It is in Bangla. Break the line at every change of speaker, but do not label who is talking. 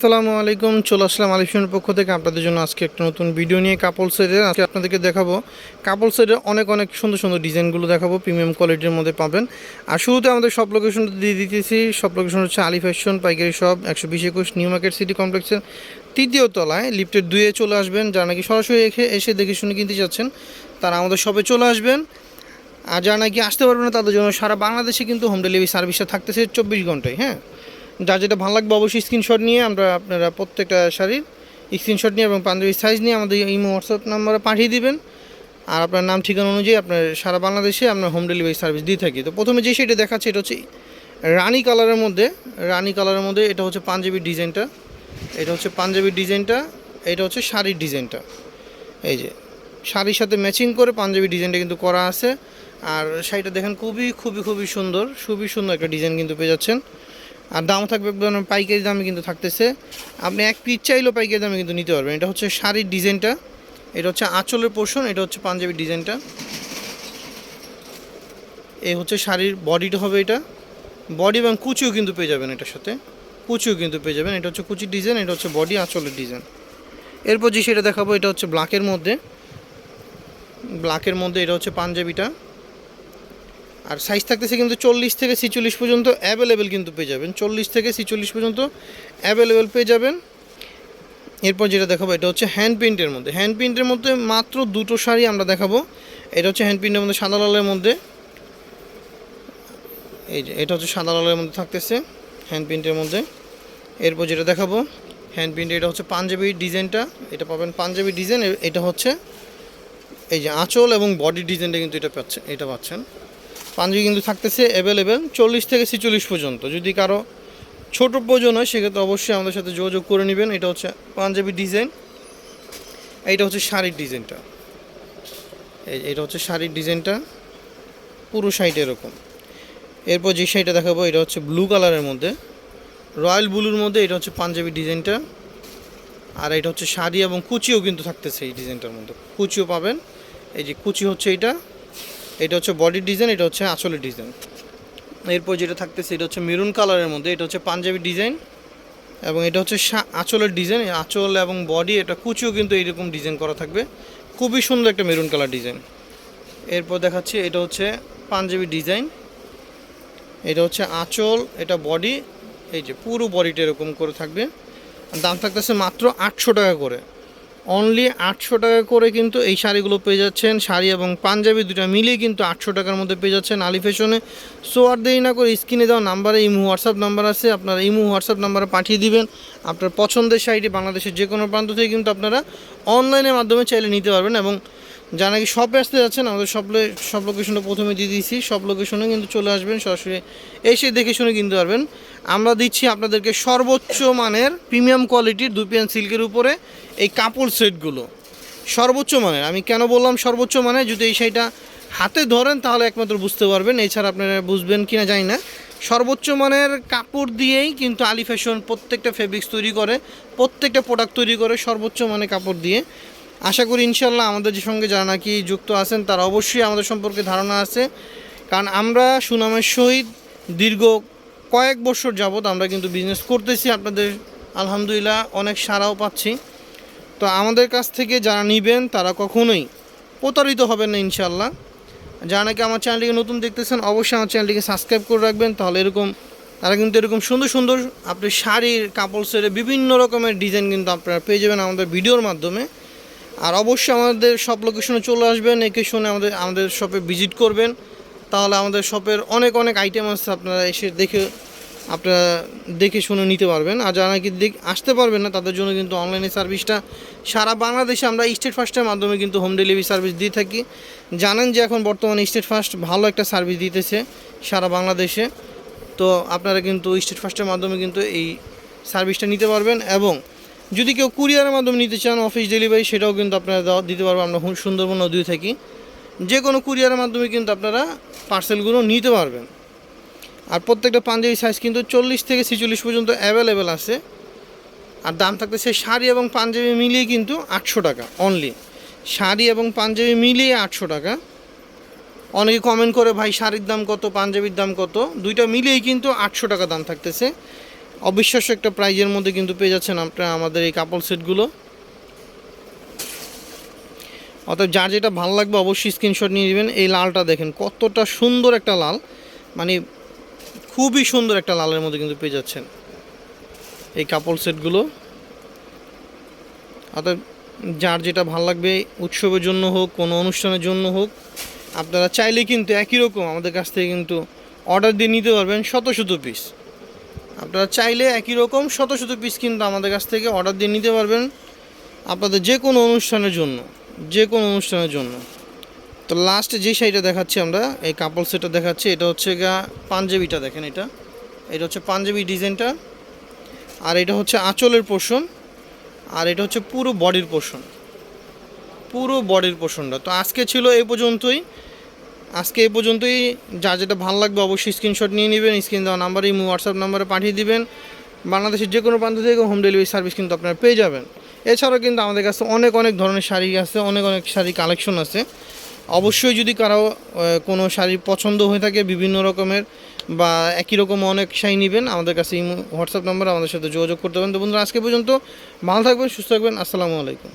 আসসালামু আলাইকুম, চলে আসলাম আলিফিনের পক্ষ থেকে। আপনাদের জন্য আজকে একটা নতুন ভিডিও নিয়ে কাপল সেটের আজকে আপনাদেরকে দেখাবো কাপল সেটের অনেক অনেক সুন্দর সুন্দর ডিজাইনগুলো দেখাবো। প্রিমিয়াম কোয়ালিটির মধ্যে পাবেন। আর শুরুতে আমাদের সব লোকেশন দিয়ে দিতেছি। সব লোকেশন হচ্ছে আলি ফ্যাশন পাইকারি শপ একশো বিশ একুশ নিউ মার্কেট সিটি কমপ্লেক্সের তৃতীয় তলায়। লিফটের দুয়ে চলে আসবেন। যারা নাকি সরাসরি এসে এসে দেখে শুনে কিনতে চাচ্ছেন তারা আমাদের শপে চলে আসবেন। আর যারা নাকি আসতে পারবে না, তাদের জন্য সারা বাংলাদেশে কিন্তু হোম ডেলিভারি সার্ভিসটা থাকতেছে চব্বিশ ঘন্টায় হ্যাঁ? যার যেটা ভালো লাগবে অবশ্যই স্ক্রিনশট নিয়ে আমরা আপনারা প্রত্যেকটা শাড়ির স্ক্রিনশট নিয়ে এবং পাঞ্জাবি সাইজ নিয়ে আমাদের ইমো হোয়াটসঅ্যাপ নাম্বারে পাঠিয়ে দিবেন। আর আপনার নাম, ঠিকানা অনুযায়ী আপনার সারা বাংলাদেশে আমরা হোম ডেলিভারি সার্ভিস দিয়ে থাকি। তো প্রথমে যে সেটা দেখাচ্ছে এটা হচ্ছে রানী কালারের মধ্যে, রানী কালারের মধ্যে এটা হচ্ছে পাঞ্জাবির ডিজাইনটা এটা হচ্ছে পাঞ্জাবির ডিজাইনটা এটা হচ্ছে শাড়ির ডিজাইনটা এই যে, শাড়ির সাথে ম্যাচিং করে পাঞ্জাবি ডিজাইনটা কিন্তু করা আছে। আর শাড়িটা দেখেন খুবই খুবই খুবই সুন্দর খুবই সুন্দর একটা ডিজাইন কিন্তু পেয়ে যাচ্ছেন। আর দাম থাকবে পাইকারি দামে কিন্তু থাকতেছে। আপনি এক পিস চাইলেও পাইকারি দামে কিন্তু নিতে পারবেন। এটা হচ্ছে শাড়ির ডিজাইনটা। এটা হচ্ছে আঁচলের পোর্শন এটা হচ্ছে পাঞ্জাবি ডিজাইনটা। এই হচ্ছে শাড়ির বডিটা হবে এটা। বডি এবং কুচিও কিন্তু পেয়ে যাবেন এটার সাথে। কুচিও কিন্তু পেয়ে যাবেন। এটা হচ্ছে কুচির ডিজাইন এটা হচ্ছে বডি আঁচলের ডিজাইন এরপর যে সেটা দেখাবো, এটা হচ্ছে ব্ল্যাকের মধ্যে। ব্ল্যাকের মধ্যে এটা হচ্ছে পাঞ্জাবিটা। আর সাইজ থাকতেছে কিন্তু চল্লিশ থেকে ছিচল্লিশ পর্যন্ত অ্যাভেলেবেল কিন্তু পেয়ে যাবেন। চল্লিশ থেকে ছিচল্লিশ পর্যন্ত অ্যাভেলেবেল পেয়ে যাবেন। এরপর যেটা দেখাবো, এটা হচ্ছে হ্যান্ড প্রিন্টের মধ্যে। হ্যান্ড প্রিন্টের মধ্যে মাত্র দুটো শাড়ি আমরা দেখাবো। এটা হচ্ছে হ্যান্ড প্রিন্টের মধ্যে সাদা লালের মধ্যে। এই যে, এটা হচ্ছে সাদা লালের মধ্যে থাকতেছে হ্যান্ড প্রিন্টের মধ্যে। এরপর যেটা দেখাবো হ্যান্ড প্রিন্ট এটা হচ্ছে পাঞ্জাবি ডিজাইনটা। এটা পাবেন পাঞ্জাবি ডিজাইন এটা হচ্ছে এই যে আঁচল এবং বডি ডিজাইনটা কিন্তু এটা পাচ্ছেন এটা পাচ্ছেন। পাঞ্জাবি কিন্তু থাকতেছে অ্যাভেলেবেল চল্লিশ থেকে ছেচল্লিশ পর্যন্ত। যদি কারও ছোট প্রয়োজন হয়, সেক্ষেত্রে অবশ্যই আমাদের সাথে যোগাযোগ করে নেবেন। এটা হচ্ছে পাঞ্জাবি ডিজাইন এইটা হচ্ছে শাড়ির ডিজাইনটা এটা হচ্ছে শাড়ির ডিজাইনটা পুরো শাড়িটা এরকম। এরপর যে শাড়িটা দেখাবো, এটা হচ্ছে ব্লু কালারের মধ্যে। রয়্যাল ব্লুর মধ্যে এটা হচ্ছে পাঞ্জাবি ডিজাইনটা আর এটা হচ্ছে শাড়ি এবং কুচিও কিন্তু থাকতেছে এই ডিজাইনটার মধ্যে। কুচিও পাবেন। এই যে কুচি হচ্ছে এটা এটা হচ্ছে বডির ডিজাইন এটা হচ্ছে আঁচলের ডিজাইন এরপর যেটা থাকতেছে, এটা হচ্ছে মেরুন কালারের মধ্যে, এটা হচ্ছে পাঞ্জাবি ডিজাইন এবং এটা হচ্ছে আঁচলের ডিজাইন আঁচল এবং বডি এটা কুচিও কিন্তু এইরকম ডিজাইন করা থাকবে। খুবই সুন্দর একটা মেরুন কালার ডিজাইন এরপর দেখাচ্ছি, এটা হচ্ছে পাঞ্জাবি ডিজাইন এটা হচ্ছে আঁচল, এটা বডি এই যে পুরো বডিটা এরকম করে থাকবে। দাম থাকতেছে মাত্র আটশো টাকা করে। অনলি আটশো টাকা করে কিন্তু এই শাড়িগুলো পেয়ে যাচ্ছেন। শাড়ি এবং পাঞ্জাবি দুটো মিলিয়ে কিন্তু আটশো টাকার মধ্যে পেয়ে যাচ্ছেন আলি ফ্যাশনে। সো আর দেরি না করে স্ক্রিনে দেওয়া নাম্বারে ইমু, হোয়াটসঅ্যাপ নাম্বার আছে, আপনারা ইমু, হোয়াটসঅ্যাপ নাম্বারে পাঠিয়ে দিবেন। আপনার পছন্দের শাড়িটি বাংলাদেশের যে কোনো প্রান্ত থেকে কিন্তু আপনারা অনলাইনের মাধ্যমে চাইলে নিতে পারবেন এবং যারা নাকি শপে আসতে যাচ্ছেন, আমাদের সব সব লোকেশনটা প্রথমে দিয়ে দিয়েছি। সব লোকেশনে কিন্তু চলে আসবেন, সরাসরি এসে দেখে শুনে কিনতে পারবেন। আমরা দিচ্ছি আপনাদেরকে সর্বোচ্চ মানের প্রিমিয়াম কোয়ালিটির দুপিয়ান সিল্কের উপরে এই কাপড় সেটগুলো। সর্বোচ্চ মানের। আমি কেন বললাম সর্বোচ্চ মানের? যদি এই শাড়িটা হাতে ধরেন, তাহলে একমাত্র বুঝতে পারবেন। এছাড়া আপনারা বুঝবেন কিনা জানি না। সর্বোচ্চ মানের কাপড় দিয়েই কিন্তু আলি ফ্যাশন প্রত্যেকটা ফেব্রিক্স তৈরি করে, প্রত্যেকটা প্রোডাক্ট তৈরি করে সর্বোচ্চ মানের কাপড় দিয়ে। আশা করি ইনশাল্লাহ আমাদের যে সঙ্গে যারা নাকি যুক্ত আছেন, তারা অবশ্যই আমাদের সম্পর্কে ধারণা আছে। কারণ আমরা সুনামের সহিত দীর্ঘ কয়েক বছর যাবৎ আমরা কিন্তু বিজনেস করতেছি। আপনাদের আলহামদুলিল্লাহ অনেক সারাও পাচ্ছি। তো আমাদের কাছ থেকে যারা নেবেন, তারা কখনোই প্রতারিত হবেন না ইনশাল্লাহ। যারা নাকি আমার চ্যানেলটিকে নতুন দেখতেছেন, অবশ্যই আমার চ্যানেলটিকে সাবস্ক্রাইব করে রাখবেন। তাহলে এরকম, তারা কিন্তু এরকম সুন্দর সুন্দর আপনি শাড়ির কাপড় সেরে বিভিন্ন রকমের ডিজাইন কিন্তু আপনারা পেয়ে যাবেন আমাদের ভিডিওর মাধ্যমে। আর অবশ্যই আমাদের সব লোকেশনে চলে আসবেন একে শুনে আমাদের আমাদের শপে ভিজিট করবেন। তাহলে আমাদের শপের অনেক অনেক আইটেম আছে, আপনারা এসে দেখে, আপনারা দেখে শুনে নিতে পারবেন। আর যারা নাকি দেখ, আসতে পারবেন না, তাদের জন্য কিন্তু অনলাইনে সার্ভিসটা সারা বাংলাদেশে আমরা স্টেট ফার্স্টের মাধ্যমে কিন্তু হোম ডেলিভারি সার্ভিস দিয়ে থাকি। জানেন যে এখন বর্তমানে স্টেট ফার্স্ট ভালো একটা সার্ভিস দিতেছে সারা বাংলাদেশে। তো আপনারা কিন্তু স্টেট ফার্স্টের মাধ্যমে কিন্তু এই সার্ভিসটা নিতে পারবেন এবং যদি কেউ কুরিয়ারের মাধ্যমে নিতে চান অফিস ডেলিভারি সেটাও কিন্তু আপনারা দিতে পারব। আমরা সুন্দরবন নদীতে থাকি। যে কোনো কুরিয়ারের মাধ্যমে কিন্তু আপনারা পার্সেলগুলো নিতে পারবেন। আর প্রত্যেকটা পাঞ্জাবি সাইজ কিন্তু চল্লিশ থেকে ছেচল্লিশ পর্যন্ত অ্যাভেলেবেল আছে। আর দাম থাকতে থাকতেছে শাড়ি এবং পাঞ্জাবি মিলিয়ে কিন্তু আটশো টাকা অনলি শাড়ি এবং পাঞ্জাবি মিলিয়ে আটশো টাকা। অনেকে কমেন্ট করে, ভাই, শাড়ির দাম কত, পাঞ্জাবির দাম কত? দুইটা মিলিয়েই কিন্তু আটশো টাকা দাম থাকতেছে। অবিশ্বাস্য একটা প্রাইজের মধ্যে কিন্তু পেয়ে যাচ্ছেন আপনারা আমাদের এই কাপড় সেটগুলো অর্থাৎ যার যেটা ভালো লাগবে অবশ্যই স্ক্রিনশট নিয়ে নেবেন। এই লালটা দেখেন, কতটা সুন্দর একটা লাল। মানে খুবই সুন্দর একটা লালের মধ্যে কিন্তু পেয়ে যাচ্ছেন এই কাপড় সেটগুলো অর্থাৎ যার যেটা ভালো লাগবে, উৎসবের জন্য হোক, কোনো অনুষ্ঠানের জন্য হোক, আপনারা চাইলে কিন্তু একই রকম আমাদের কাছ থেকে কিন্তু অর্ডার দিয়ে নিতে পারবেন শত শত পিস আপনারা চাইলে একই রকম শত শত পিস কিন্তু আমাদের কাছ থেকে অর্ডার দিয়ে নিতে পারবেন আপনাদের যে কোনো অনুষ্ঠানের জন্য, যে কোনো অনুষ্ঠানের জন্য। তো লাস্টে যে শাড়িটা দেখাচ্ছি আমরা, এই কাপড় সেটটা দেখাচ্ছি, এটা হচ্ছে গা পাঞ্জাবিটা দেখেন এটা। এটা হচ্ছে পাঞ্জাবি ডিজাইনটা। আর এটা হচ্ছে আঁচলের পোর্শন আর এটা হচ্ছে পুরো বডির পোর্শন পুরো বডির পোষণটা তো আজকে ছিল এই পর্যন্তই। আজকে এই পর্যন্তই। যা যেটা ভালো লাগবে অবশ্যই স্ক্রিনশট নিয়ে নেবেন স্ক্রিন দেওয়া নাম্বারে ইমো হোয়াটসঅ্যাপ নাম্বারে পাঠিয়ে দিবেন। বাংলাদেশের যে কোনো প্রান্ত থেকে হোম ডেলিভারি সার্ভিস কিন্তু আপনারা পেয়ে যাবেন। এছাড়াও কিন্তু আমাদের কাছে অনেক অনেক ধরনের শাড়ি আছে, অনেক অনেক শাড়ি কালেকশন আছে। অবশ্যই যদি কারও কোনো শাড়ি পছন্দ হয়ে থাকে বিভিন্ন রকমের বা একই রকম অনেক শাড়ি নেবেন, আমাদের কাছে হোয়াটসঅ্যাপ নাম্বার আমাদের সাথে যোগাযোগ করতে পারেন। তো বন্ধুরা, আজকে পর্যন্ত ভালো থাকবেন, সুস্থ থাকবেন, আসসালামু আলাইকুম।